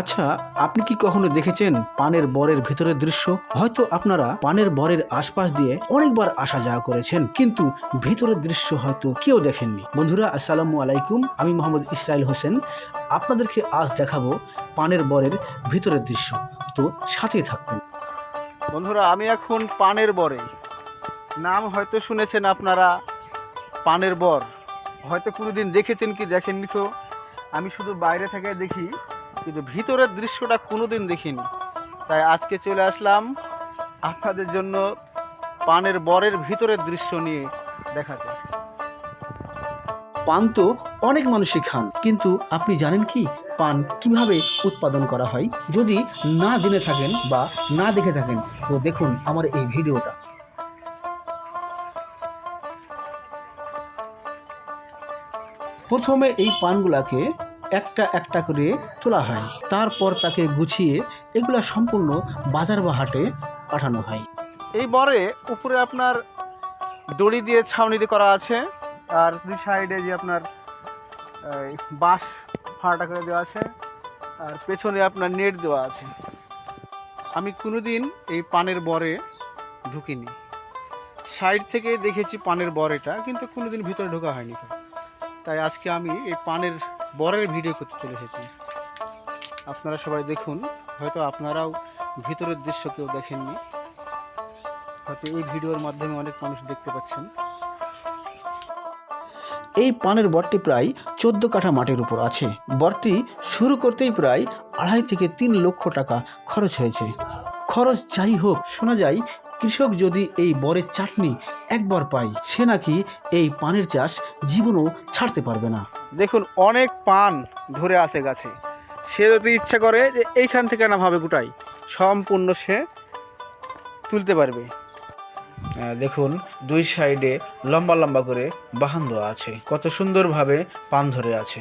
আচ্ছা আপনি কি কখনো দেখেছেন পানের বরের ভিতরের দৃশ্য? হয়তো আপনারা পানের বরের আশপাশ দিয়ে অনেকবার আসা যাওয়া করেছেন, কিন্তু ভিতরের দৃশ্য হয়তো কেউ দেখেননি। বন্ধুরা, আসসালামু আলাইকুম। আমি মোহাম্মদ ইসরাইল হোসেন। আপনাদেরকে আজ দেখাবো পানের বরের ভিতরের দৃশ্য। তো সাথেই থাকবেন বন্ধুরা, আমি এখন পানের বরে। নাম হয়তো শুনেছেন আপনারা, পানের বর। হয়তো কোনোদিন দেখেছেন কি দেখেননি তো? আমি শুধু বাইরে থেকে দেখি। কিন্তু ভিতরের দৃশ্যটা কোনোদিন দেখিনি। তাই আজকে চলে আসলাম আপনাদের জন্য পানের বরের ভিতরের দৃশ্য নিয়ে দেখাতে। পান তো অনেক মানুষই খান, কিন্তু আপনি জানেন কি? পান কীভাবে উৎপাদন করা হয়? যদি না জেনে থাকেন বা না দেখে থাকেন, তো দেখুন আমার এই ভিডিওটা। প্রথমে এই পানগুলাকে একটা একটা করে তোলা হয়। তারপর তাকে গুছিয়ে এগুলা সম্পূর্ণ বাজার বা হাটে পাঠানো হয়। এই বরে উপরে আপনার দড়ি দিয়ে ছাউনি দিয়ে করা আছে, আর দুই সাইডে যে আপনার বাঁশ ফাটা করে দেওয়া আছে, আর পেছনে আপনার নেট দেওয়া আছে। আমি কোনোদিন এই পানের বরে ঢুকিনি। সাইড থেকে দেখেছি পানের বরেটা, কিন্তু কোনোদিন ভিতরে ঢোকা হয়নি। তাই আজকে আমি এই পানের বরের ভিডিও করতে চলে এসেছি। আপনারা সবাই দেখুন, হয়তো আপনারাও ভিতরের দৃশ্য কেউ দেখেননি। হয়তো এই ভিডিওর মাধ্যমে অনেক মানুষ দেখতে পাচ্ছেন। এই পানের বরটি প্রায় চোদ্দ কাঠা মাটির উপর আছে। বরটি শুরু করতেই প্রায় আড়াই থেকে তিন লক্ষ টাকা খরচ হয়েছে। খরচ যাই হোক, শোনা যায়, কৃষক যদি এই বরের চাটনি একবার পায়, সে নাকি এই পানের চাষ জীবনও ছাড়তে পারবে না। দেখুন অনেক পান ধরে আছে গাছে। সে যদি ইচ্ছা করে যে এইখান থেকে না ভাবে গোটাই সম্পূর্ণ সে তুলতে পারবে। দেখুন দুই সাইডে লম্বা লম্বা করে বাহান দেওয়া আছে। কত সুন্দরভাবে পান ধরে আছে।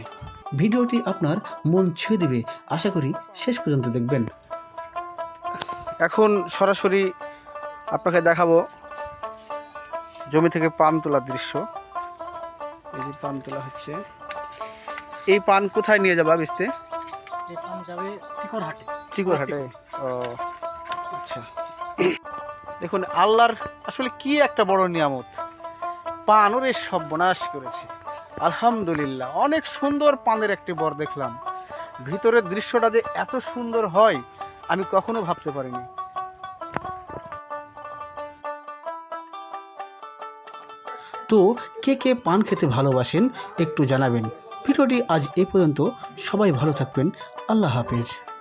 ভিডিওটি আপনার মন ছুঁয়ে দেবে। আশা করি শেষ পর্যন্ত দেখবেন। এখন সরাসরি আপনাকে দেখাবো জমি থেকে পান তোলার দৃশ্য। এই যে পান তোলা হচ্ছে। এই পান কোথায় নিয়ে যাবা বেচতে? এই যাবে টিকর হাটে টিকুর হাটে ও আচ্ছা। দেখুন আল্লাহর আসলে কি একটা বড় নিয়ামত। পান ওরে সর্বনাশ করেছে। আলহামদুলিল্লাহ অনেক সুন্দর পানের একটি বর দেখলাম। ভিতরের দৃশ্যটা যে এত সুন্দর হয় আমি কখনো ভাবতে পারিনি। তো কে কে পান খেতে ভালোবাসেন একটু জানাবেন। ভিডিওটি আজ এ পর্যন্ত। সবাই ভালো থাকবেন। আল্লাহ হাফেজ।